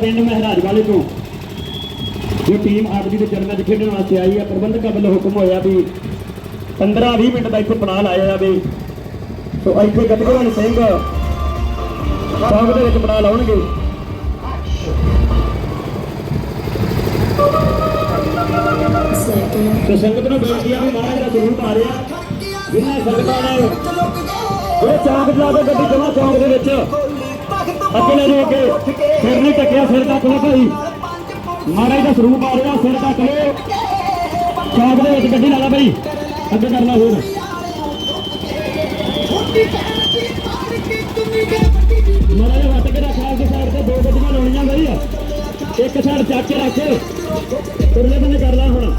ਪਿੰਡ ਮਹਿਰਾਜ ਵਾਲੇ ਤੋਂ ਜੋ ਟੀਮ ਆਪ ਜੀ ਦੇ ਚਰਨਾਂ 'ਚ ਖੇਡਣ ਵਾਸਤੇ ਆਈ ਹੈ ਪ੍ਰਬੰਧਕਾਂ ਵੱਲੋਂ ਹੁਕਮ ਹੋਇਆ ਵੀ 15-20 ਮਿੰਟ ਦਾ ਇੱਥੇ ਪੜਾ ਲਾਇਆ ਜਾਵੇ। ਸੋ ਇੱਥੇ ਗੱਤਕੇ ਸਿੰਘ ਚੌਂਕ ਦੇ ਵਿੱਚ ਪੜਾ ਲਾਉਣਗੇ। ਤੇ ਸੰਗਤ ਨੂੰ ਬੇਨਤੀ ਆ ਵੀ ਮਹਾਰਾਜ ਦਾ ਸਰੂਪ ਆ ਰਿਹਾ ਜਿਨ੍ਹਾਂ ਸੰਗਤਾਂ ਨੇ ਜਿਹੜੇ ਚੌਂਕ ਜਾ ਕੇ ਗੱਡੀ ਜਮਾ ਚੌਂਕ ਦੇ ਵਿੱਚ ਅੱਗੇ ਲੈ ਜਾਓ ਅੱਗੇ। ਸਿਰ ਨਹੀਂ ਟੱਕਿਆ ਸਿਰ ਤੱਕ ਲੋ ਭਾਈ। ਮਹਾਰਾਜ ਦਾ ਸਰੂਪ ਆ ਰਿਹਾ, ਸਿਰ ਤੱਕ। ਲਓ ਚੌਂਕ ਦੇ ਵਿੱਚ ਗੱਡੀ ਲਾ ਲਾ ਭਾਈ। ਅੱਗੇ ਕਰ ਲਾ ਹੋਰ। ਮਹਾਰਾਜ ਵੱਟ ਕੇ ਰੱਖ ਲਾ ਕੇ ਸਾਈਡ ਤੇ ਦੋ ਗੱਡੀਆਂ ਲਾਉਣੀਆਂ ਬਈ ਇੱਕ ਸਾਈਡ ਚੱਕ ਕੇ ਰੱਖ। ਤੁਰਲੇ ਬੰਨੇ ਕਰ ਲਾ ਹੁਣ।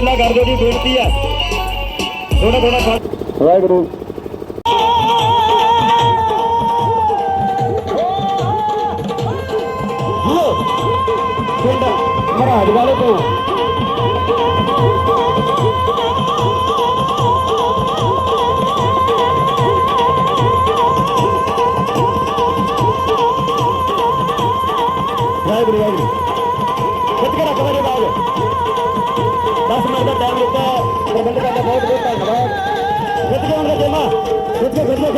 ਖੁੱਲਾ ਕਰ ਦਿਓ ਜੀ ਬੇਨਤੀ ਹੈ। ਥੋੜਾ ਥੋੜਾ ਵਾਹਿਗੁਰੂ। ਪਿੰਡ ਮਹਾਰਾਜ ਵਾਲੇ ਤੋਂ।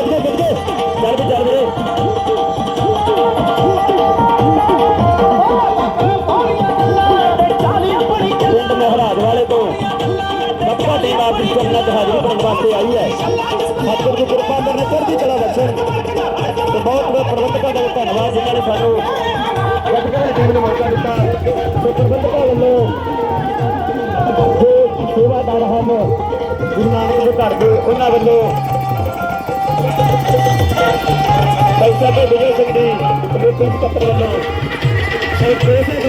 ਖਿੱਚ ਕੇ ਖਿੱਚ ਕੇ ਖਿੱਚ ਚੱਲ ਵੀ ਚੱਲ ਵੀਰੇ ਪਿੰਡ ਮਹਾਰਾਜ ਵਾਲੇ ਤੋਂ ਬੱਕਾ ਟੀਮ ਆਪ ਦੀ ਚਰਨਾਂ 'ਚ ਵਾਸਤੇ ਆਈ ਹੈ ਸਤਿਗੁਰੂ ਦੀ ਕਿਰਪਾ ਕਰਨੇ ਚੜ੍ਹਦੀ ਕਲਾ ਬਖਸ਼ਣ ਤੇ ਬਹੁਤ ਬਹੁਤ ਪ੍ਰਬੰਧਕਾਂ ਦਾ ਧੰਨਵਾਦ ਜਿਨ੍ਹਾਂ ਨੇ ਸਾਨੂੰ ਬੱਕਾ ਟੀਮ ਨੂੰ ਮੌਕਾ ਦਿੱਤਾ ਤੇ ਪ੍ਰਬੰਧਕਾਂ ਵੱਲੋਂ ਜੋ ਸੇਵਾਦਾਰ ਹਨ ਗੁਰੂ ਨਾਨਕ ਦੇ ਘਰ ਦੇ ਉਹਨਾਂ ਵੱਲੋਂ ਪੈਸਾ ਤੇ ਵਿਜੇ ਸਿੰਘ ਜੀ ਕਮੇਟੀ ਸਕੱਤਰ ਵੱਲੋਂ ਤੇ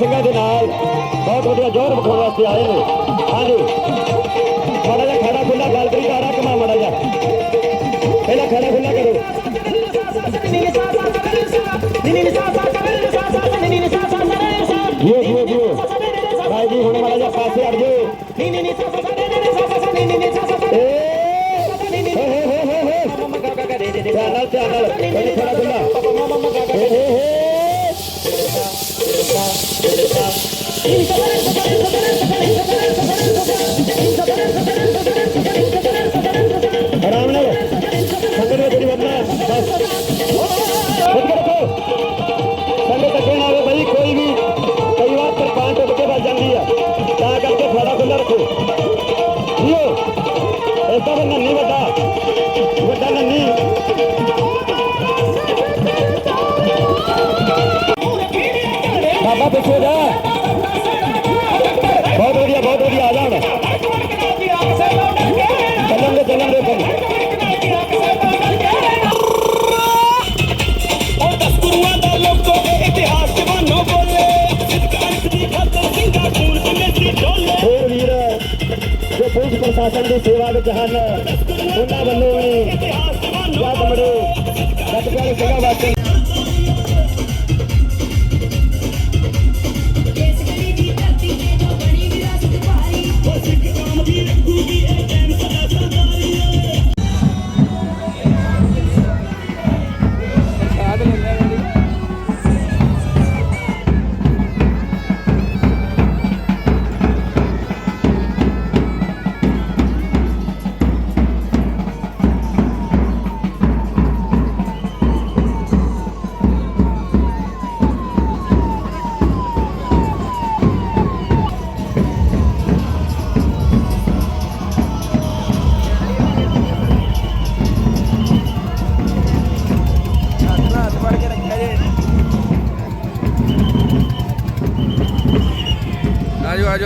ਸਿੰਘਾਂ ਦੇ ਨਾਲ ਬਹੁਤ ਵਧੀਆ ਜੋਰ ਵਿਖਾਉਣ ਵਾਸਤੇ ਆਏ ਨੇ। ਹਾਂਜੀ। ਮਾੜਾ ਜਿਹਾ ਖੜਾ ਖੁੱਲਾ ਗੱਲ ਕਰੀ ਕਾਰਾ ਕਮਾ ਮਾੜਾ ਜਿਹਾ। ਪਹਿਲਾਂ ਖੜਾ ਖੁੱਲਾ ਕਰੋ। ਜੀਓ ਪ੍ਰਸ਼ਾਸਨ ਦੀ ਸੇਵਾ ਵਿੱਚ ਹਨ। ਉਹਨਾਂ ਵੱਲੋਂ ਵੀ ਬਹੁਤ ਬੜੇ ਜਦ ਕਰ ਵਾਸਤੇ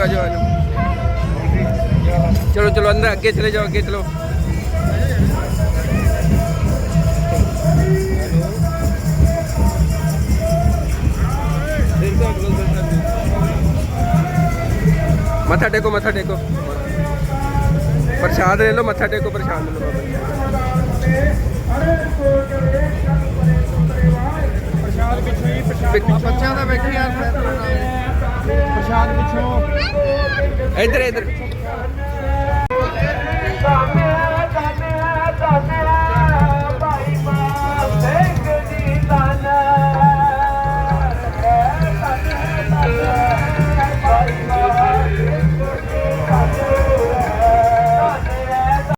ਆਜੋ ਆਜੋ ਆਜੋ ਆਜੋ ਚਲੋ ਚਲੋ ਅੰਦਰ ਅੱਗੇ ਚਲੇ ਜਾਓ ਅੱਗੇ ਚਲੋ ਮੱਥਾ ਟੇਕੋ ਮੱਥਾ ਟੇਕੋ ਪ੍ਰਸ਼ਾਦ ਲੈ ਲਓ ਮੱਥਾ ਟੇਕੋ ਪ੍ਰਸ਼ਾਦ ਲੈ ਲਓ ਪ੍ਰਸ਼ਾਦ ਪਿੱਛੋਂ ਹੀ ਪ੍ਰਸ਼ਾਦ ਬੱਚਿਆਂ ਦਾ ਵੇਖੀ ਯਾਰ ਪ੍ਰਸ਼ਾਦ ਪਿੱਛੋਂ। ਇੱਧਰ ਇੱਧਰ।